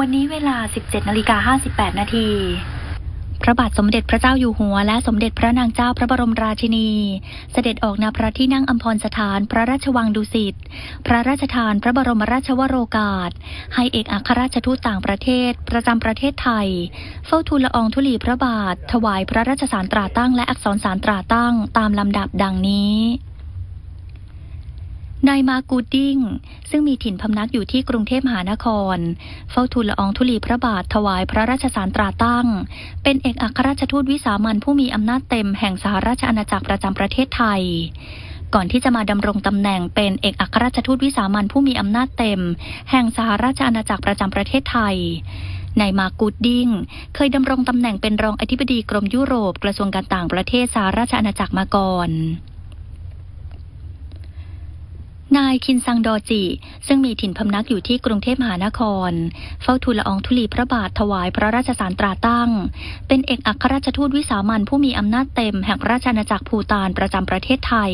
วันนี้เวลา 17นาฬิกา58 นาทีพระบาทสมเด็จพระเจ้าอยู่หัว และสมเด็จพระนางเจ้าพระบรมราชินี เสด็จออกณพระที่นั่งอัมพรสถานพระราชวังดุสิต พระราชทานพระบรมราชวโรกาส ให้เอกอัครราชทูตต่างประเทศ ประจำประเทศไทย เฝ้าทูลละอองธุลีพระบาท ถวายพระราชสารตราตั้งและอักษรสารตราตั้งตามลำดับดังนี้ นายมากูดิ้ง ซึ่งมีถิ่นพำนักอยู่ที่กรุงเทพมหานคร เฝ้าทูลละอองธุลีพระบาทถวายพระราชสารตราตั้ง เป็นเอกอัครราชทูตวิสามันผู้มีอำนาจเต็มแห่งสหราชอาณาจักรประจำประเทศไทยก่อนที่จะมาดำรงตำแหน่งเป็นเอกอัครราชทูตวิสามันผู้มีอำนาจเต็ม แห่งสหราชอาณาจักรประจำประเทศไทย นายมากูดดิ้ง เคยดำรงตำแหน่งเป็นรองอธิบดีกรมยุโรปกระทรวงการต่างประเทศสหราชอาณาจักรมาก่อน นายคินซังดอจิ ซึ่งมีถิ่นพำนักอยู่ที่กรุงเทพมหานคร เฝ้าทูลละอองธุลีพระบาทถวายพระราชสารตราตั้ง เป็นเอกอัครราชทูตวิสามันผู้มีอำนาจเต็มแห่งราชอาณาจักรภูตานประจำประเทศไทย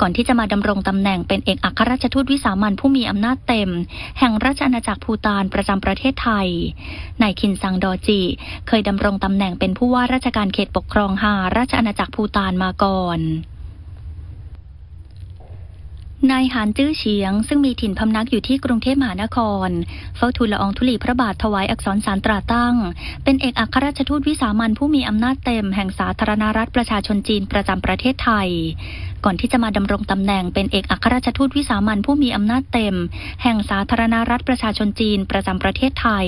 ก่อนที่จะมาดำรงตำแหน่งเป็นเอกอัครราชทูตวิสามันผู้มีอำนาจเต็ม แห่งราชอาณาจักรภูตานประจำประเทศไทย นายคินซังดอจิ เคยดำรงตำแหน่งเป็นผู้ว่าราชการเขตปกครองหาราชอาณาจักรภูตานมาก่อน นายหานจื้อเฉียง ซึ่งมีถิ่นพำนักอยู่ที่กรุงเทพมหานคร เฝ้าทูลละอองธุลีพระบาทถวายอักษรสารตราตั้ง เป็นเอกอัครราชทูตวิสามันผู้มีอำนาจเต็มแห่งสาธารณรัฐประชาชนจีนประจำประเทศไทย ก่อนที่จะมาดำรงตำแหน่งเป็นเอกอัครราชทูตวิสามันผู้มีอำนาจเต็ม แห่งสาธารณรัฐประชาชนจีนประจำประเทศไทย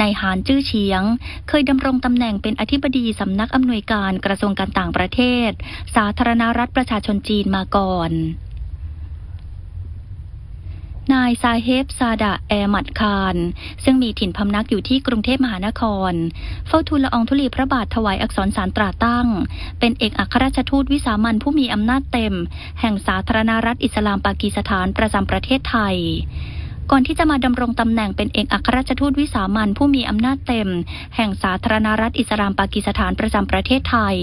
นายหานจื้อเฉียง เคยดำรงตำแหน่งเป็นอธิบดีสำนักอำนวยการกระทรวงการต่างประเทศ สาธารณรัฐประชาชนจีนมาก่อน นายซาเฮบซาดะแอร์มัดคาร ซึ่งมีถิ่นพำนักอยู่ที่กรุงเทพมหานคร เฝ้าทูลละอองธุลีพระบาทถวายอักษรสารตราตั้ง เป็นเอกอัครราชทูตวิสามันผู้มีอำนาจเต็ม แห่งสาธารณรัฐอิสลามปากีสถานประจำประเทศไทย ก่อนที่จะมาดำรงตำแหน่งเป็นเอกอัครราชทูตวิสามันผู้มีอำนาจเต็ม แห่งสาธารณรัฐอิสลามปากีสถานประจำประเทศไทย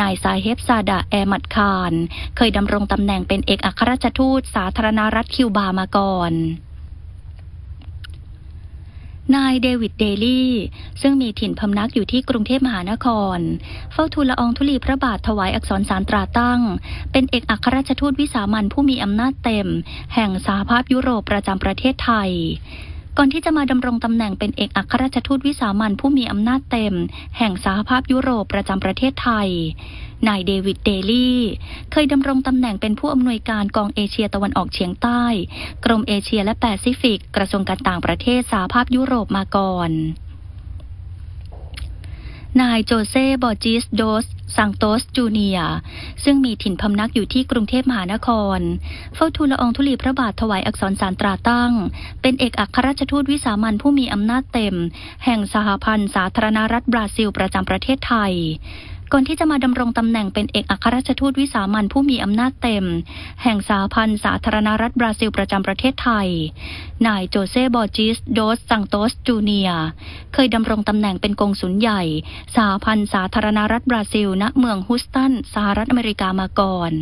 นายซาเฮบซาดะแอร์มัดคารเคยดำรงตำแหน่งเป็นเอกอัครราชทูตสาธารณรัฐคิวบามาก่อน นายเดวิดเดลี่ ซึ่งมีถิ่นพำนักอยู่ที่กรุงเทพมหานคร เฝ้าทูลละอองธุลีพระบาทถวายอักษรสารตราตั้ง เป็นเอกอัครราชทูตวิสามันผู้มีอำนาจเต็ม แห่งสหภาพยุโรปประจำประเทศไทยก่อนที่จะมาดำรงตำแหน่งเป็นเอกอัครราชทูตวิสามันผู้มีอำนาจเต็ม แห่งสหภาพยุโรปประจำประเทศไทย นายเดวิดเดลี่ เคยดำรงตำแหน่งเป็นผู้อำนวยการกองเอเชียตะวันออกเฉียงใต้ กรมเอเชียและแปซิฟิก กระทรวงการต่างประเทศสหภาพยุโรปมาก่อนนายโจเซ่บอจิส โดส ซังโตส จูเนีย ซึ่งมีถิ่นพำนักอยู่ที่กรุงเทพมหานคร เฝ้าทูลละอองธุลีพระบาทถวายอักษรสารตราตั้ง เป็นเอกอัครราชทูตวิสามันผู้มีอำนาจเต็ม แห่งสหพันธ์สาธารณรัฐบราซิลประจำประเทศไทย ก่อนที่จะมาดำรงตำแหน่งเป็นเอกอัครราชทูตวิสามันผู้มีอำนาจเต็ม แห่งสาพันธ์สาธารณรัฐบราซิลประจำประเทศไทย นายโจเซ่บอจิสโดสซังโตสจูเนีย เคยดำรงตำแหน่งเป็นกงสุลใหญ่ สาพันธ์สาธารณรัฐบราซิล ณ เมืองฮุสตันสหรัฐอเมริกามาก่อน